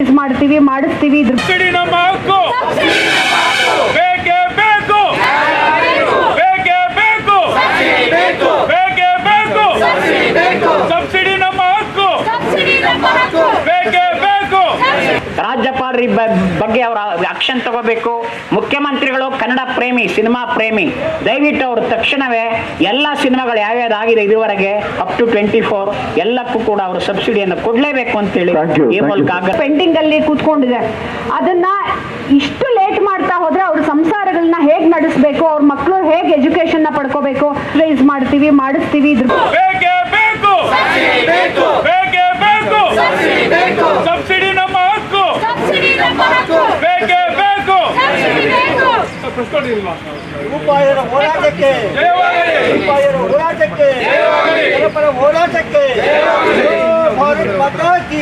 ಮಾಡ್ತೀವಿ ಮಾಡಿಸ್ತೀವಿ ನಮ್ಮ ಹಕ್ಕು ಬೇಕೇ ಬೇಕು. ಬೇಕೇ ಬೇಕು. ಬೇಕೇ ಬೇಕು. ಸಬ್ಸಿಡಿ ನಮ್ಮ ಹಕ್ಕು ಬೇಕೇ ಬೇಕು. ರಾಜ್ಯಪಾಲರ ಬಗ್ಗೆ ಅವರ ಆಕ್ಷನ್ ತಗೋಬೇಕು. ಮುಖ್ಯಮಂತ್ರಿಗಳು ಕನ್ನಡ ಪ್ರೇಮಿ ಸಿನಿಮಾ ಪ್ರೇಮಿ. ದಯವಿಟ್ಟು ಅವರು ತಕ್ಷಣವೇ ಎಲ್ಲ ಸಿನಿಮಾಗಳು ಯಾವ್ಯಾವ್ದಾಗಿದೆ ಇದುವರೆಗೆ ಅಪ್ ಟು ಟ್ವೆಂಟಿ ಫೋರ್ ಎಲ್ಲಕ್ಕೂ ಕೂಡ ಅವರು ಸಬ್ಸಿಡಿಯನ್ನು ಕೊಡಲೇಬೇಕು ಅಂತೇಳಿ ಈ ಮೂಲಕ ಪೆಂಡಿಂಗ್ ಅಲ್ಲಿ ಕೂತ್ಕೊಂಡಿದೆ. ಅದನ್ನ ಇಷ್ಟು ಲೇಟ್ ಮಾಡ್ತಾ ಹೋದ್ರೆ ಅವ್ರ ಸಂಸಾರಗಳನ್ನ ಹೇಗ್ ನಡೆಸಬೇಕು ಅವ್ರ ಮಕ್ಕಳು ಹೇಗೆ ಎಜುಕೇಶನ್ನ ಪಡ್ಕೋಬೇಕು ರೈಸ್ ಮಾಡ್ತೀವಿ ಮಾಡಿಸ್ತೀವಿ ಇದ್ರ ರೂಪಾಯಿಯ ಹೋರಾಟಕ್ಕೆ ಜಯವಾಗಲಿ ರೂಪಾಯಿಯ ಹೋರಾಟಕ್ಕೆ ಜನಪರ ಹೋರಾಟಕ್ಕೆ ಭಾರತ್ ಮಾತಾ ಕಿ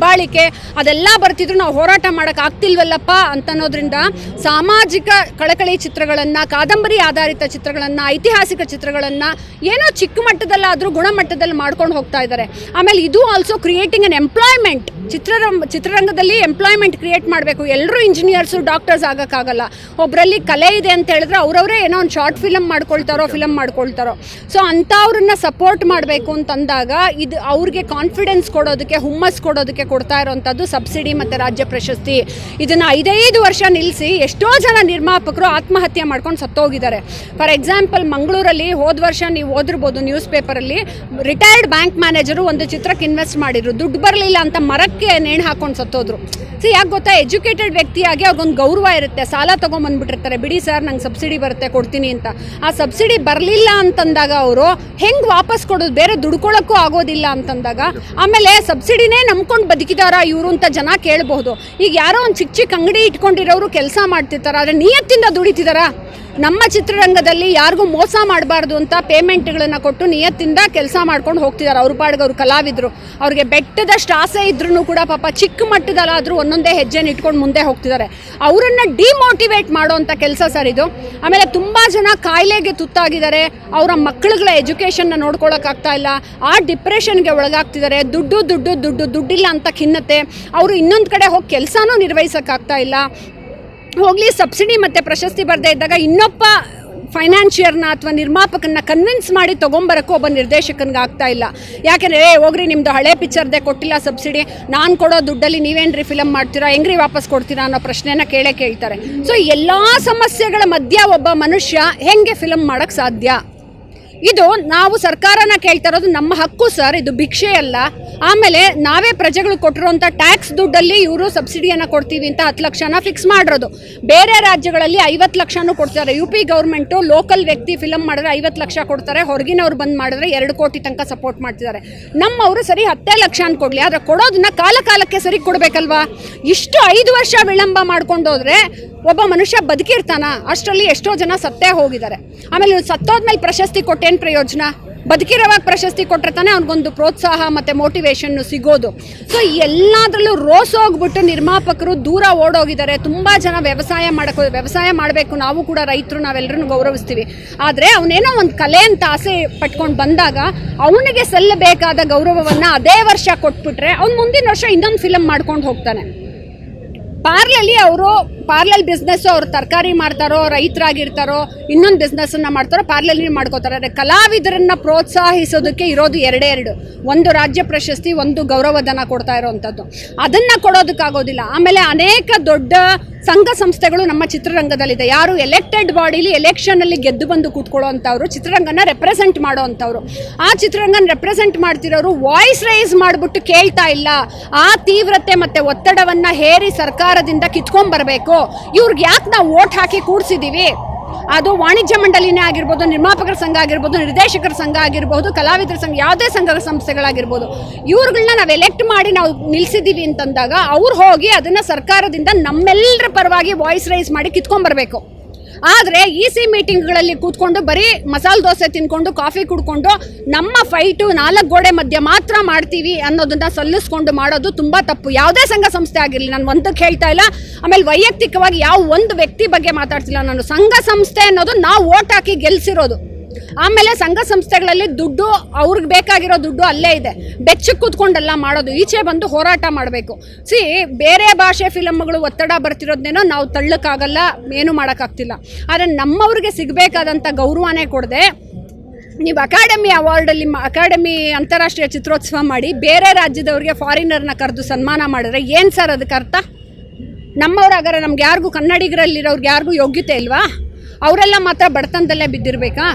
ದಬ್ಬಾಳಿಕೆ ಅದೆಲ್ಲ ಬರ್ತಿದ್ರು ನಾವು ಹೋರಾಟ ಮಾಡೋಕೆ ಆಗ್ತಿಲ್ವಲ್ಲಪ್ಪ ಅಂತ ಅನ್ನೋದ್ರಿಂದ ಸಾಮಾಜಿಕ ಕಳಕಳಿ ಚಿತ್ರಗಳನ್ನ, ಕಾದಂಬರಿ ಆಧಾರಿತ ಚಿತ್ರಗಳನ್ನ, ಐತಿಹಾಸಿಕ ಚಿತ್ರಗಳನ್ನ ಏನೋ ಚಿಕ್ಕ ಮಟ್ಟದಲ್ಲಾದರೂ, ಗುಣಮಟ್ಟದಲ್ಲಿ ಮಾಡ್ಕೊಂಡು ಹೋಗ್ತಾ ಇದ್ದಾರೆ ಆಮೇಲೆ ಇದು ಆಲ್ಸೋ ಕ್ರಿಯೇಟಿಂಗ್ ಅನ್ ಎಂಪ್ಲಾಯ್ಮೆಂಟ್ ಚಿತ್ರರಂಗ, ಚಿತ್ರರಂಗದಲ್ಲಿ ಎಂಪ್ಲಾಯ್ಮೆಂಟ್ ಕ್ರಿಯೇಟ್ ಮಾಡಬೇಕು. ಎಲ್ಲರೂ ಇಂಜಿನಿಯರ್ಸು ಡಾಕ್ಟರ್ಸ್ ಆಗೋಕ್ಕಾಗಲ್ಲ. ಒಬ್ಬರಲ್ಲಿ ಕಲೆ ಇದೆ ಅಂತ ಹೇಳಿದ್ರೆ ಅವರವರೇ ಏನೋ ಒಂದು ಶಾರ್ಟ್ ಫಿಲಮ್ ಮಾಡ್ಕೊಳ್ತಾರೋ ಫಿಲಮ್ ಮಾಡ್ಕೊಳ್ತಾರೋ. ಸೊ ಅಂಥವ್ರನ್ನ ಸಪೋರ್ಟ್ ಮಾಡಬೇಕು ಅಂತಂದಾಗ ಇದು ಅವ್ರಿಗೆ ಕಾನ್ಫಿಡೆನ್ಸ್ ಕೊಡೋದಕ್ಕೆ, ಹುಮ್ಮಸ್ ಕೊಡೋದಕ್ಕೆ ಕೊಡ್ತಾ ಇರೋವಂಥದ್ದು ಸಬ್ಸಿಡಿ ಮತ್ತು ರಾಜ್ಯ ಪ್ರಶಸ್ತಿ. ಇದನ್ನು ಐದೈದು ವರ್ಷ ನಿಲ್ಲಿಸಿ ಎಷ್ಟೋ ಜನ ನಿರ್ಮಾಪಕರು ಆತ್ಮಹತ್ಯೆ ಮಾಡ್ಕೊಂಡು ಸತ್ತೋಗಿದ್ದಾರೆ. ಫಾರ್ ಎಕ್ಸಾಂಪಲ್ ಮಂಗಳೂರಲ್ಲಿ ಹೋದ ವರ್ಷ ನೀವು ಓದಿರ್ಬೋದು ನ್ಯೂಸ್ ಪೇಪರಲ್ಲಿ ರಿಟೈರ್ಡ್ ಬ್ಯಾಂಕ್ ಮ್ಯಾನೇಜರು ಒಂದು ಚಿತ್ರಕ್ಕೆ ಇನ್ವೆಸ್ಟ್ ಮಾಡಿದ್ರು. ದುಡ್ಡು ಬರಲಿಲ್ಲ ಅಂತ ಮರಕ್ಕೆ ನೇಣು ಹಾಕೊಂಡು ಸತ್ತೋದ್ರು. ಸೊ ಯಾಕೆ ಗೊತ್ತಾ? ಎಜುಕೇಟೆಡ್ ವ್ಯಕ್ತಿಯಾಗಿ ಅವ್ರಿಗೊಂದು ಗೌರವ ಇರುತ್ತೆ. ಸಾಲ ತೊಗೊಂಬಂದ್ಬಿಟ್ಟಿರ್ತಾರೆ. ಬಿಡಿ ಸರ್, ನಂಗೆ ಸಬ್ಸಿಡಿ ಬರುತ್ತೆ, ಕೊಡ್ತೀನಿ ಅಂತ. ಆ ಸಬ್ಸಿಡಿ ಬರಲಿಲ್ಲ ಅಂತಂದಾಗ ಅವರು ಹೆಂಗೆ ವಾಪಸ್ ಕೊಡೋದು? ಬೇರೆ ದುಡ್ಕೊಳ್ಳೋಕ್ಕೂ ಆಗೋದಿಲ್ಲ ಅಂತಂದಾಗ, ಆಮೇಲೆ ಸಬ್ಸಿಡಿನೇ ನಂಬ್ಕೊಂಡು ಬದುಕಿದಾರ ಇವರು ಅಂತ ಜನ ಕೇಳಬಹುದು. ಈಗ ಯಾರೋ ಒಂದು ಚಿಕ್ಕ ಚಿಕ್ಕ ಅಂಗಡಿ ಇಟ್ಕೊಂಡಿರೋರು ಕೆಲಸ ಮಾಡ್ತಿರ್ತಾರೆ, ಆದರೆ ನಿಯತ್ತಿಂದ ದುಡಿತಿದಾರಾ? ನಮ್ಮ ಚಿತ್ರರಂಗದಲ್ಲಿ ಯಾರಿಗೂ ಮೋಸ ಮಾಡಬಾರ್ದು ಅಂತ ಪೇಮೆಂಟ್ಗಳನ್ನು ಕೊಟ್ಟು ನಿಯತ್ತಿಂದ ಕೆಲಸ ಮಾಡ್ಕೊಂಡು ಹೋಗ್ತಿದ್ದಾರೆ ಅವ್ರ ಪಾಡ್ಗೆ ಅವ್ರು ಕಲಾವಿದರು. ಅವ್ರಿಗೆ ಬೆಟ್ಟದಷ್ಟು ಆಸೆ ಇದ್ರೂ ಕೂಡ ಪಾಪ ಚಿಕ್ಕ ಮಟ್ಟದಲ್ಲಾದರೂ ಒಂದೊಂದೇ ಹೆಜ್ಜೆನ ಇಟ್ಕೊಂಡು ಮುಂದೆ ಹೋಗ್ತಿದ್ದಾರೆ ಅವರನ್ನು ಡಿಮೋಟಿವೇಟ್ ಮಾಡೋವಂಥ ಕೆಲಸ ಸರ್ ಇದು. ಆಮೇಲೆ ತುಂಬ ಜನ ಕಾಯಿಲೆಗೆ ತುತ್ತಾಗಿದ್ದಾರೆ. ಅವರ ಮಕ್ಕಳುಗಳ ಎಜುಕೇಷನ್ನ ನೋಡ್ಕೊಳ್ಳೋಕ್ಕಾಗ್ತಾ ಇಲ್ಲ. ಆ ಡಿಪ್ರೆಷನ್ಗೆ ಒಳಗಾಗ್ತಿದ್ದಾರೆ ದುಡ್ಡು ದುಡ್ಡು ದುಡ್ಡು, ದುಡ್ಡಿಲ್ಲ ಅಂತ ಖಿನ್ನತೆ. ಅವರು ಇನ್ನೊಂದು ಕಡೆ ಹೋಗಿ ಕೆಲಸನೂ ನಿರ್ವಹಿಸೋಕ್ಕಾಗ್ತಾ ಇಲ್ಲ. ಹೋಗ್ಲಿ, ಸಬ್ಸಿಡಿ ಮತ್ತು ಪ್ರಶಸ್ತಿ ಬರದೇ ಇದ್ದಾಗ ಇನ್ನೊಬ್ಬ ಫೈನಾನ್ಷಿಯರ್ನ ಅಥವಾ ನಿರ್ಮಾಪಕನ್ನ ಕನ್ವಿನ್ಸ್ ಮಾಡಿ ತೊಗೊಂಬರಕ್ಕೂ ಒಬ್ಬ ನಿರ್ದೇಶಕನಿಗೆ ಆಗ್ತಾ ಇಲ್ಲ. ಯಾಕೆಂದರೆ, ಏ, ಹೋಗ್ರಿ ನಿಮ್ಮದು ಹಳೆ ಪಿಚ್ಚರ್ದೇ ಕೊಟ್ಟಿಲ್ಲ ಸಬ್ಸಿಡಿ. ನಾನು ಕೊಡೋ ದುಡ್ಡಲ್ಲಿ ನೀವೇನ್ರಿ ಫಿಲಮ್ ಮಾಡ್ತೀರಾ? ಹೆಂಗ್ರಿ ವಾಪಸ್ ಕೊಡ್ತೀರಾ? ಅನ್ನೋ ಪ್ರಶ್ನೆನ ಕೇಳೇ ಕೇಳ್ತಾರೆ. ಸೊ ಎಲ್ಲ ಸಮಸ್ಯೆಗಳ ಮಧ್ಯ ಒಬ್ಬ ಮನುಷ್ಯ ಹೆಂಗೆ ಫಿಲಮ್ ಮಾಡೋಕ್ಕೆ ಸಾಧ್ಯ? ಇದು ನಾವು ಸರ್ಕಾರನ ಕೇಳ್ತಾ ಇರೋದು ನಮ್ಮ ಹಕ್ಕು ಸರ್, ಇದು ಭಿಕ್ಷೆ ಅಲ್ಲ. ಆಮೇಲೆ ನಾವೇ ಪ್ರಜೆಗಳು ಕೊಟ್ಟಿರೋಂಥ ಟ್ಯಾಕ್ಸ್ ದುಡ್ಡಲ್ಲಿ ಇವರು ಸಬ್ಸಿಡಿಯನ್ನು ಕೊಡ್ತೀವಿ ಅಂತ ಹತ್ತು ಲಕ್ಷನ ಫಿಕ್ಸ್ ಮಾಡಿರೋದು. ಬೇರೆ ರಾಜ್ಯಗಳಲ್ಲಿ ಐವತ್ತು ಲಕ್ಷನೂ ಕೊಡ್ತಾರೆ. ಯು ಪಿ ಗೌರ್ಮೆಂಟು ಲೋಕಲ್ ವ್ಯಕ್ತಿ ಫಿಲಮ್ ಮಾಡಿದ್ರೆ ಐವತ್ತು ಲಕ್ಷ ಕೊಡ್ತಾರೆ. ಹೊರಗಿನವ್ರು ಬಂದು ಮಾಡಿದ್ರೆ ಎರಡು ಕೋಟಿ ತನಕ ಸಪೋರ್ಟ್ ಮಾಡ್ತಿದ್ದಾರೆ. ನಮ್ಮವರು ಸರಿ ಹತ್ತೇ ಲಕ್ಷ ಕೊಡಲಿ, ಆದರೆ ಕೊಡೋದನ್ನ ಕಾಲ ಕಾಲಕ್ಕೆ ಸರಿ ಕೊಡಬೇಕಲ್ವಾ? ಇಷ್ಟು ಐದು ವರ್ಷ ವಿಳಂಬ ಮಾಡ್ಕೊಂಡೋದ್ರೆ ಒಬ್ಬ ಮನುಷ್ಯ ಬದುಕಿರ್ತಾನ, ಅಷ್ಟರಲ್ಲಿ ಎಷ್ಟೋ ಜನ ಸತ್ತೇ ಹೋಗಿದ್ದಾರೆ. ಆಮೇಲೆ ಸತ್ತೋದ್ಮೇಲೆ ಪ್ರಶಸ್ತಿ ಕೊಟ್ಟೇನು ಪ್ರಯೋಜನ? ಬದುಕಿರೋವಾಗ ಪ್ರಶಸ್ತಿ ಕೊಟ್ಟರೆ ತಾನೇ ಅವ್ನಿಗೊಂದು ಪ್ರೋತ್ಸಾಹ ಮತ್ತು ಮೋಟಿವೇಶನ್ನು ಸಿಗೋದು. ಸೊ ಎಲ್ಲದರಲ್ಲೂ ರೋಸ್ ಹೋಗ್ಬಿಟ್ಟು ನಿರ್ಮಾಪಕರು ದೂರ ಓಡೋಗಿದ್ದಾರೆ. ತುಂಬ ಜನ ವ್ಯವಸಾಯ ಮಾಡಕ್ಕೆ ವ್ಯವಸಾಯ ಮಾಡಬೇಕು. ನಾವು ಕೂಡ ರೈತರು ನಾವೆಲ್ಲರೂ ಗೌರವಿಸ್ತೀವಿ. ಆದರೆ ಅವನೇನೋ ಒಂದು ಕಲೆ ಅಂತ ಆಸೆ ಪಟ್ಕೊಂಡು ಬಂದಾಗ ಅವನಿಗೆ ಸಲ್ಲಬೇಕಾದ ಗೌರವವನ್ನು ಅದೇ ವರ್ಷ ಕೊಟ್ಬಿಟ್ರೆ ಅವ್ನು ಮುಂದಿನ ವರ್ಷ ಇನ್ನೊಂದು ಫಿಲಮ್ ಮಾಡ್ಕೊಂಡು ಹೋಗ್ತಾನೆ. ಪಾರ್ಲಲ್ಲಿ ಅವರು ಪಾರ್ಲಲ್ ಬಿಸ್ನೆಸ್ಸು ಅವ್ರು ತರಕಾರಿ ಮಾಡ್ತಾರೋ, ರೈತರಾಗಿರ್ತಾರೋ, ಇನ್ನೊಂದು ಬಿಸ್ನೆಸ್ಸನ್ನು ಮಾಡ್ತಾರೋ ಪಾರ್ಲಲ್ಲಿ ಮಾಡ್ಕೋತಾರೆ. ಆದರೆ ಕಲಾವಿದರನ್ನು ಪ್ರೋತ್ಸಾಹಿಸೋದಕ್ಕೆ ಇರೋದು ಎರಡೇ ಎರಡು. ಒಂದು ರಾಜ್ಯ ಪ್ರಶಸ್ತಿ, ಒಂದು ಗೌರವಧನ ಕೊಡ್ತಾ ಇರೋವಂಥದ್ದು ಅದನ್ನು ಕೊಡೋದಕ್ಕಾಗೋದಿಲ್ಲ. ಆಮೇಲೆ ಅನೇಕ ದೊಡ್ಡ ಸಂಘ ಸಂಸ್ಥೆಗಳು ನಮ್ಮ ಚಿತ್ರರಂಗದಲ್ಲಿದೆ. ಯಾರು ಎಲೆಕ್ಟೆಡ್ ಬಾಡಿಲಿ ಎಲೆಕ್ಷನಲ್ಲಿ ಗೆದ್ದು ಬಂದು ಕೂತ್ಕೊಳ್ಳೋವಂಥವ್ರು ಚಿತ್ರರಂಗನ ರೆಪ್ರೆಸೆಂಟ್ ಮಾಡೋವಂಥವ್ರು ಆ ಚಿತ್ರರಂಗನ ರೆಪ್ರೆಸೆಂಟ್ ಮಾಡ್ತಿರೋರು ವಾಯ್ಸ್ ರೈಸ್ ಮಾಡಿಬಿಟ್ಟು ಕೇಳ್ತಾ ಇಲ್ಲ. ಆ ತೀವ್ರತೆ ಮತ್ತು ಒತ್ತಡವನ್ನು ಹೇರಿ ಸರ್ಕಾರದಿಂದ ಕಿತ್ಕೊಂಡ್ಬರ್ಬೇಕು ಇವ್ರಿಗೆ ಯಾಕೆ ನಾವು ಓಟ್ ಹಾಕಿ ಕೂಡಿಸಿದ್ದೀವಿ ಅದು ವಾಣಿಜ್ಯ ಮಂಡಳಿನೇ ಆಗಿರ್ಬೋದು, ನಿರ್ಮಾಪಕರ ಸಂಘ ಆಗಿರ್ಬೋದು, ನಿರ್ದೇಶಕರ ಸಂಘ ಆಗಿರ್ಬೋದು, ಕಲಾವಿದರ ಸಂಘ, ಯಾವುದೇ ಸಂಘ ಸಂಸ್ಥೆಗಳಾಗಿರ್ಬೋದು ಇವ್ರುಗಳನ್ನ ನಾವು ಎಲೆಕ್ಟ್ ಮಾಡಿ ನಾವು ನಿಲ್ಲಿಸಿದ್ದೀವಿ ಅಂತಂದಾಗ ಅವ್ರು ಹೋಗಿ ಅದನ್ನು ಸರ್ಕಾರದಿಂದ ನಮ್ಮೆಲ್ಲರ ಪರವಾಗಿ ವಾಯ್ಸ್ ರೈಸ್ ಮಾಡಿ ಕಿತ್ಕೊಂಡ್ಬರ್ಬೇಕು ಆದರೆ ಇ ಸಿ ಮೀಟಿಂಗ್ಗಳಲ್ಲಿ ಕೂತ್ಕೊಂಡು ಬರೀ ಮಸಾಲೆ ದೋಸೆ ತಿನ್ಕೊಂಡು ಕಾಫಿ ಕುಡ್ಕೊಂಡು ನಮ್ಮ ಫೈಟು ನಾಲ್ಕು ಗೋಡೆ ಮಧ್ಯೆ ಮಾತ್ರ ಮಾಡ್ತೀವಿ ಅನ್ನೋದನ್ನ ಸಲ್ಲಿಸ್ಕೊಂಡು ಮಾಡೋದು ತುಂಬ ತಪ್ಪು. ಯಾವುದೇ ಸಂಘ ಸಂಸ್ಥೆ ಆಗಿರಲಿ, ನಾನು ಒಂದಕ್ಕೆ ಹೇಳ್ತಾ ಇಲ್ಲ. ಆಮೇಲೆ ವೈಯಕ್ತಿಕವಾಗಿ ಯಾವ ಒಂದು ವ್ಯಕ್ತಿ ಬಗ್ಗೆ ಮಾತಾಡ್ತಿಲ್ಲ ನಾನು. ಸಂಘ ಸಂಸ್ಥೆ ಅನ್ನೋದು ನಾವು ಓಟ್ ಹಾಕಿ ಗೆಲ್ಸಿರೋದು. ಆಮೇಲೆ ಸಂಘ ಸಂಸ್ಥೆಗಳಲ್ಲಿ ದುಡ್ಡು, ಅವ್ರಿಗೆ ಬೇಕಾಗಿರೋ ದುಡ್ಡು ಅಲ್ಲೇ ಇದೆ. ಬೆಚ್ಚಕ್ಕೆ ಕೂತ್ಕೊಂಡೆಲ್ಲ ಮಾಡೋದು. ಈಚೆ ಬಂದು ಹೋರಾಟ ಮಾಡಬೇಕು. ಸಿ, ಬೇರೆ ಭಾಷೆ ಫಿಲಮ್ಗಳು ಒತ್ತಡ ಬರ್ತಿರೋದನ್ನೇನೋ ನಾವು ತಳ್ಳಕ್ಕಾಗಲ್ಲ, ಏನು ಮಾಡೋಕ್ಕಾಗ್ತಿಲ್ಲ. ಆದರೆ ನಮ್ಮವ್ರಿಗೆ ಸಿಗಬೇಕಾದಂಥ ಗೌರವನೇ ಕೊಡದೆ, ನೀವು ಅಕಾಡೆಮಿ ಅವಾರ್ಡಲ್ಲಿ ಅಕಾಡೆಮಿ ಅಂತಾರಾಷ್ಟ್ರೀಯ ಚಿತ್ರೋತ್ಸವ ಮಾಡಿ ಬೇರೆ ರಾಜ್ಯದವ್ರಿಗೆ ಫಾರಿನರ್ನ ಕರೆದು ಸನ್ಮಾನ ಮಾಡಿದ್ರೆ ಏನು ಸರ್ ಅದಕ್ಕೆ ಅರ್ಥ? ನಮ್ಮವ್ರಾಗಾರೆ ನಮ್ಗೆ ಯಾರಿಗೂ ಕನ್ನಡಿಗರಲ್ಲಿರೋರ್ಗೆ ಯಾರಿಗೂ ಯೋಗ್ಯತೆ ಇಲ್ವಾ? ಅವರೆಲ್ಲ ಮಾತ್ರ ಬಡತನದಲ್ಲೇ ಬಿದ್ದಿರಬೇಕಾ?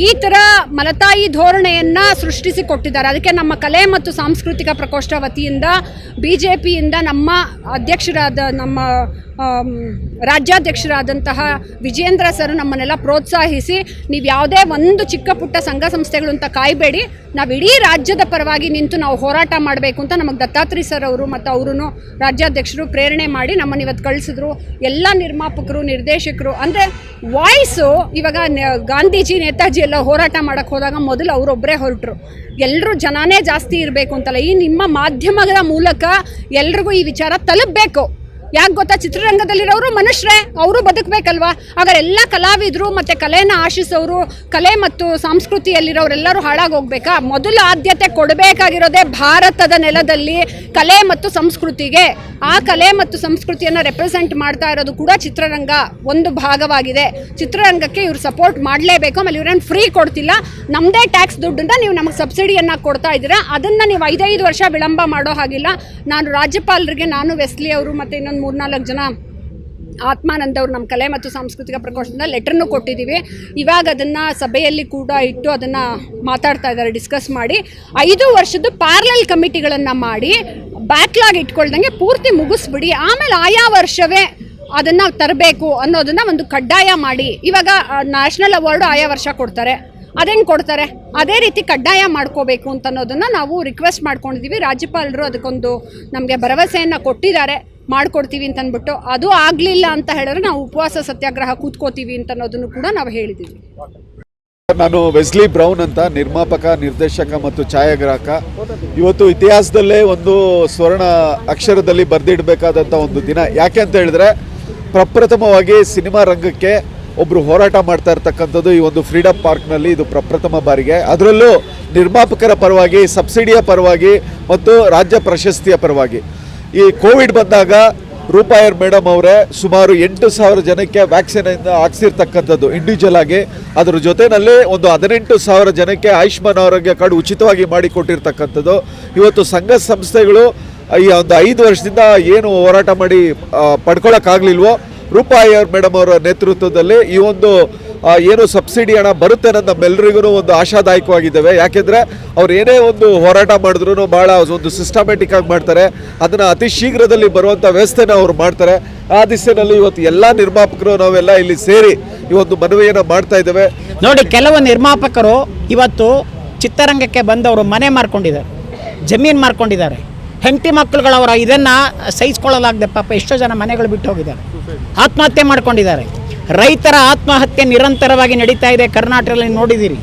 ಈ ಥರ ಮಲತಾಯಿ ಧೋರಣೆಯನ್ನು ಸೃಷ್ಟಿಸಿ ಕೊಟ್ಟಿದ್ದಾರೆ ಅದಕ್ಕೆ ನಮ್ಮ ಕಲೆ ಮತ್ತು ಸಾಂಸ್ಕೃತಿಕ ಪ್ರಕೋಷ್ಠ ವತಿಯಿಂದ ಬಿ ಜೆ ಪಿಯಿಂದ ನಮ್ಮ ಅಧ್ಯಕ್ಷರಾದ ನಮ್ಮ ರಾಜ್ಯಾಧ್ಯಕ್ಷರಾದಂತಹ ವಿಜೇಂದ್ರ ಸರ್ ನಮ್ಮನ್ನೆಲ್ಲ ಪ್ರೋತ್ಸಾಹಿಸಿ, ನೀವು ಯಾವುದೇ ಒಂದು ಚಿಕ್ಕ ಪುಟ್ಟ ಸಂಘ ಸಂಸ್ಥೆಗಳು ಅಂತ ಕಾಯಬೇಡಿ. ನಾವು ಇಡೀ ರಾಜ್ಯದ ಪರವಾಗಿ ನಿಂತು ನಾವು ಹೋರಾಟ ಮಾಡಬೇಕು ಅಂತ ನಮಗೆ ದತ್ತಾತ್ರಿ ಸರ್ ಅವರು ಮತ್ತು ಅವರು ರಾಜ್ಯಾಧ್ಯಕ್ಷರು ಪ್ರೇರಣೆ ಮಾಡಿ ನಮ್ಮನ್ನು ಇವತ್ತು ಕಳಿಸಿದ್ರು. ಎಲ್ಲ ನಿರ್ಮಾಪಕರು, ನಿರ್ದೇಶಕರು, ಅಂದರೆ ವಾಯ್ಸು ಇವಾಗ ಗಾಂಧೀಜಿ, ನೇತಾಜಿ ಎಲ್ಲ ಹೋರಾಟ ಮಾಡೋಕ್ಕೆ ಹೋದಾಗ ಮೊದಲು ಅವರೊಬ್ಬರೇ ಹೊರಟರು. ಎಲ್ಲರೂ ಜನನೇ ಜಾಸ್ತಿ ಇರಬೇಕು ಅಂತಲ್ಲ. ಈ ನಿಮ್ಮ ಮಾಧ್ಯಮಗಳ ಮೂಲಕ ಎಲ್ರಿಗೂ ಈ ವಿಚಾರ ತಲುಪಬೇಕು. ಯಾಕೆ ಗೊತ್ತಾ? ಚಿತ್ರರಂಗದಲ್ಲಿರೋರು ಮನುಷ್ಯರೇ, ಅವರು ಬದುಕಬೇಕಲ್ವಾ? ಹಾಗಾದ್ರೆ ಎಲ್ಲ ಕಲಾವಿದರು ಮತ್ತು ಕಲೆಯನ್ನು ಆಶಿಸೋರು, ಕಲೆ ಮತ್ತು ಸಂಸ್ಕೃತಿಯಲ್ಲಿರೋರೆಲ್ಲರೂ ಹಾಳಾಗಿ ಹೋಗ್ಬೇಕಾ? ಮೊದಲು ಆದ್ಯತೆ ಕೊಡಬೇಕಾಗಿರೋದೇ ಭಾರತದ ನೆಲದಲ್ಲಿ ಕಲೆ ಮತ್ತು ಸಂಸ್ಕೃತಿಗೆ. ಆ ಕಲೆ ಮತ್ತು ಸಂಸ್ಕೃತಿಯನ್ನು ರೆಪ್ರೆಸೆಂಟ್ ಮಾಡ್ತಾ ಇರೋದು ಕೂಡ ಚಿತ್ರರಂಗ ಒಂದು ಭಾಗವಾಗಿದೆ. ಚಿತ್ರರಂಗಕ್ಕೆ ಇವ್ರು ಸಪೋರ್ಟ್ ಮಾಡಲೇಬೇಕು. ಆಮೇಲೆ ಇವ್ರೇನು ಫ್ರೀ ಕೊಡ್ತಿಲ್ಲ. ನಮ್ಮದೇ ಟ್ಯಾಕ್ಸ್ ದುಡ್ಡಿಂದ ನೀವು ನಮಗೆ ಸಬ್ಸಿಡಿಯನ್ನು ಕೊಡ್ತಾ ಇದ್ದೀರಾ. ಅದನ್ನು ನೀವು ಐದೈದು ವರ್ಷ ವಿಳಂಬ ಮಾಡೋ ಹಾಗಿಲ್ಲ. ನಾನು ರಾಜ್ಯಪಾಲರಿಗೆ, ನಾನು ವೆಸ್ಲಿ ಅವರು ಮತ್ತು ಇನ್ನೊಂದು ಮೂರ್ನಾಲ್ಕು ಜನ ಆತ್ಮಾನಂದ ಅವರು ನಮ್ಮ ಕಲೆ ಮತ್ತು ಸಾಂಸ್ಕೃತಿಕ ಪ್ರಕೋಷ್ಠದಿಂದ ಲೆಟ್ರನ್ನು ಕೊಟ್ಟಿದ್ದೀವಿ ಇವಾಗ ಅದನ್ನು ಸಭೆಯಲ್ಲಿ ಕೂಡ ಇಟ್ಟು ಅದನ್ನು ಮಾತಾಡ್ತಾ ಇದ್ದಾರೆ, ಡಿಸ್ಕಸ್ ಮಾಡಿ. ಐದು ವರ್ಷದ್ದು ಪ್ಯಾರಲಲ್ ಕಮಿಟಿಗಳನ್ನು ಮಾಡಿ ಬ್ಯಾಕ್ಲಾಗ್ ಇಟ್ಕೊಳ್ದಂಗೆ ಪೂರ್ತಿ ಮುಗಿಸ್ಬಿಡಿ. ಆಮೇಲೆ ಆಯಾ ವರ್ಷವೇ ಅದನ್ನು ತರಬೇಕು ಅನ್ನೋದನ್ನು ಒಂದು ಕಡ್ಡಾಯ ಮಾಡಿ. ಇವಾಗ ನ್ಯಾಷನಲ್ ಅವಾರ್ಡು ಆಯಾ ವರ್ಷ ಕೊಡ್ತಾರೆ. ಅದೇನು ಕೊಡ್ತಾರೆ? ಅದೇ ರೀತಿ ಕಡ್ಡಾಯ ಮಾಡ್ಕೋಬೇಕು ಅಂತ ಅನ್ನೋದನ್ನು ನಾವು ರಿಕ್ವೆಸ್ಟ್ ಮಾಡ್ಕೊಂಡಿದ್ದೀವಿ ರಾಜ್ಯಪಾಲರು ಅದಕ್ಕೊಂದು ನಮಗೆ ಭರವಸೆಯನ್ನು ಕೊಟ್ಟಿದ್ದಾರೆ. ಮಾಡ್ಕೊಡ್ತೀವಿ ಅಂತ ಅಂದ್ಬಿಟ್ಟು ಅದು ಆಗಲಿಲ್ಲ ಅಂತ ಹೇಳಿದ್ರೆ ನಾವು ಉಪವಾಸ ಸತ್ಯಾಗ್ರಹ ಕೂತ್ಕೋತೀವಿ ಅಂತ ಅನ್ನೋದನ್ನು ಕೂಡ ನಾವು ಹೇಳಿದ್ದೀವಿ. ನಾನು ವೆಸ್ಲಿ ಬ್ರೌನ್ ಅಂತ ನಿರ್ಮಾಪಕ, ನಿರ್ದೇಶಕ ಮತ್ತು ಛಾಯಾಗ್ರಾಹಕ. ಇವತ್ತು ಇತಿಹಾಸದಲ್ಲೇ ಒಂದು ಸ್ವರ್ಣ ಅಕ್ಷರದಲ್ಲಿ ಬರೆದಿಡಬೇಕಾದಂಥ ಒಂದು ದಿನ. ಯಾಕೆ ಅಂತ ಹೇಳಿದ್ರೆ, ಪ್ರಪ್ರಥಮವಾಗಿ ಸಿನಿಮಾ ರಂಗಕ್ಕೆ ಒಬ್ಬರು ಹೋರಾಟ ಮಾಡ್ತಾ ಇರ್ತಕ್ಕಂಥದ್ದು ಈ ಒಂದು ಫ್ರೀಡಮ್ ಪಾರ್ಕ್ನಲ್ಲಿ ಇದು ಪ್ರಪ್ರಥಮ ಬಾರಿಗೆ. ಅದರಲ್ಲೂ ನಿರ್ಮಾಪಕರ ಪರವಾಗಿ, ಸಬ್ಸಿಡಿಯ ಪರವಾಗಿ ಮತ್ತು ರಾಜ್ಯ ಪ್ರಶಸ್ತಿಯ ಪರವಾಗಿ. ಈ ಕೋವಿಡ್ ಬಂದಾಗ ರೂಪಾಯರ್ ಮೇಡಮ್ ಅವರೇ ಸುಮಾರು ಎಂಟು ಸಾವಿರ ಜನಕ್ಕೆ ವ್ಯಾಕ್ಸಿನ್ ಹಾಕ್ಸಿರ್ತಕ್ಕಂಥದ್ದು ಇಂಡಿವಿಜುವಲ್ ಆಗಿ. ಅದ್ರ ಜೊತೆನಲ್ಲಿ ಒಂದು ಹದಿನೆಂಟು ಸಾವಿರ ಜನಕ್ಕೆ ಆಯುಷ್ಮಾನ್ ಆರೋಗ್ಯ ಕಾರ್ಡ್ ಉಚಿತವಾಗಿ ಮಾಡಿಕೊಟ್ಟಿರ್ತಕ್ಕಂಥದ್ದು. ಇವತ್ತು ಸಂಘ ಸಂಸ್ಥೆಗಳು ಈ ಒಂದು ಐದು ವರ್ಷದಿಂದ ಏನು ಹೋರಾಟ ಮಾಡಿ ಪಡ್ಕೊಳ್ಳೋಕ್ಕಾಗಲಿಲ್ವೋ ರೂಪಾಯರ್ ಮೇಡಮ್ ಅವರ ನೇತೃತ್ವದಲ್ಲಿ ಈ ಒಂದು ಏನು ಸಬ್ಸಿಡಿ ಹಣ ಬರುತ್ತೆ ಅನ್ನೋದು ನಮ್ಮೆಲ್ಲರಿಗೂ ಒಂದು ಆಶಾದಾಯಕವಾಗಿದ್ದಾವೆ. ಯಾಕೆಂದರೆ ಅವ್ರು ಏನೇ ಒಂದು ಹೋರಾಟ ಮಾಡಿದ್ರು ಭಾಳ ಒಂದು ಸಿಸ್ಟಮ್ಯಾಟಿಕ್ ಆಗಿ ಮಾಡ್ತಾರೆ. ಅದನ್ನು ಅತಿ ಶೀಘ್ರದಲ್ಲಿ ಬರುವಂಥ ವ್ಯವಸ್ಥೆನ ಅವ್ರು ಮಾಡ್ತಾರೆ. ಆ ದಿಸೆಯಲ್ಲಿ ಇವತ್ತು ಎಲ್ಲ ನಿರ್ಮಾಪಕರು ನಾವೆಲ್ಲ ಇಲ್ಲಿ ಸೇರಿ ಒಂದು ಮನವಿಯನ್ನು ಮಾಡ್ತಾ ಇದ್ದೇವೆ. ನೋಡಿ, ಕೆಲವು ನಿರ್ಮಾಪಕರು ಇವತ್ತು ಚಿತ್ರರಂಗಕ್ಕೆ ಬಂದವರು ಮನೆ ಮಾರ್ಕೊಂಡಿದ್ದಾರೆ, ಜಮೀನು ಮಾರ್ಕೊಂಡಿದ್ದಾರೆ. ಹೆಂಡತಿ ಮಕ್ಕಳುಗಳವರ ಇದನ್ನು ಸಹಿಸ್ಕೊಳ್ಳಲಾಗದೆ ಪಾಪ ಎಷ್ಟೋ ಜನ ಮನೆಗಳು ಬಿಟ್ಟು ಹೋಗಿದ್ದಾರೆ. ಆತ್ಮಹತ್ಯೆ ಮಾಡ್ಕೊಂಡಿದ್ದಾರೆ. ರೈತರ ಆತ್ಮಹತ್ಯೆ ನಿರಂತರವಾಗಿ ನಡೀತಾ ಇದೆ ಕರ್ನಾಟಕದಲ್ಲಿ ನೋಡಿದ್ದೀರಿ.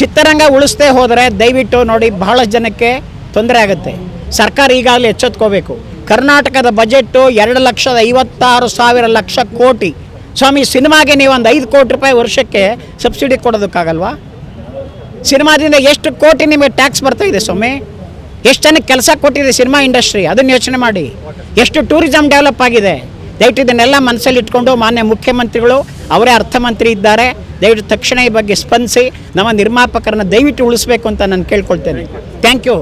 ಚಿತ್ರರಂಗ ಉಳಿಸ್ದೇ ಹೋದರೆ ದಯವಿಟ್ಟು ನೋಡಿ ಬಹಳಷ್ಟು ಜನಕ್ಕೆ ತೊಂದರೆ ಆಗುತ್ತೆ. ಸರ್ಕಾರ ಈಗಾಗಲೇ ಎಚ್ಚೆತ್ಕೋಬೇಕು. ಕರ್ನಾಟಕದ ಬಜೆಟ್ಟು ಎರಡು ಲಕ್ಷದ ಐವತ್ತಾರು ಸಾವಿರ ಲಕ್ಷ ಕೋಟಿ. ಸ್ವಾಮಿ, ಸಿನಿಮಾಗೆ ನೀವು ಒಂದು ಐದು ಕೋಟಿ ರೂಪಾಯಿ ವರ್ಷಕ್ಕೆ ಸಬ್ಸಿಡಿ ಕೊಡೋದಕ್ಕಾಗಲ್ವಾ? ಸಿನಿಮಾದಿಂದ ಎಷ್ಟು ಕೋಟಿ ನಿಮಗೆ ಟ್ಯಾಕ್ಸ್ ಬರ್ತಾ ಇದೆ ಸ್ವಾಮಿ? ಎಷ್ಟು ಜನಕ್ಕೆ ಕೆಲಸ ಕೊಟ್ಟಿದೆ ಸಿನಿಮಾ ಇಂಡಸ್ಟ್ರಿ? ಅದನ್ನು ಯೋಚನೆ ಮಾಡಿ. ಎಷ್ಟು ಟೂರಿಸಂ ಡೆವಲಪ್ ಆಗಿದೆ? ದಯವಿಟ್ಟು ಇದನ್ನೆಲ್ಲ ಮನಸ್ಸಲ್ಲಿ ಇಟ್ಕೊಂಡು ಮಾನ್ಯ ಮುಖ್ಯಮಂತ್ರಿಗಳು, ಅವರೇ ಅರ್ಥಮಂತ್ರಿ ಇದ್ದಾರೆ. ದಯವಿಟ್ಟು ತಕ್ಷಣ ಈ ಬಗ್ಗೆ ಸ್ಪಂದಿಸಿ, ನಮ್ಮ ನಿರ್ಮಾಪಕರನ್ನ ದಯವಿಟ್ಟು ಉಳಿಸ್ಬೇಕು ಅಂತ ನಾನು ಕೇಳ್ಕೊಳ್ತೇನೆ. Thank you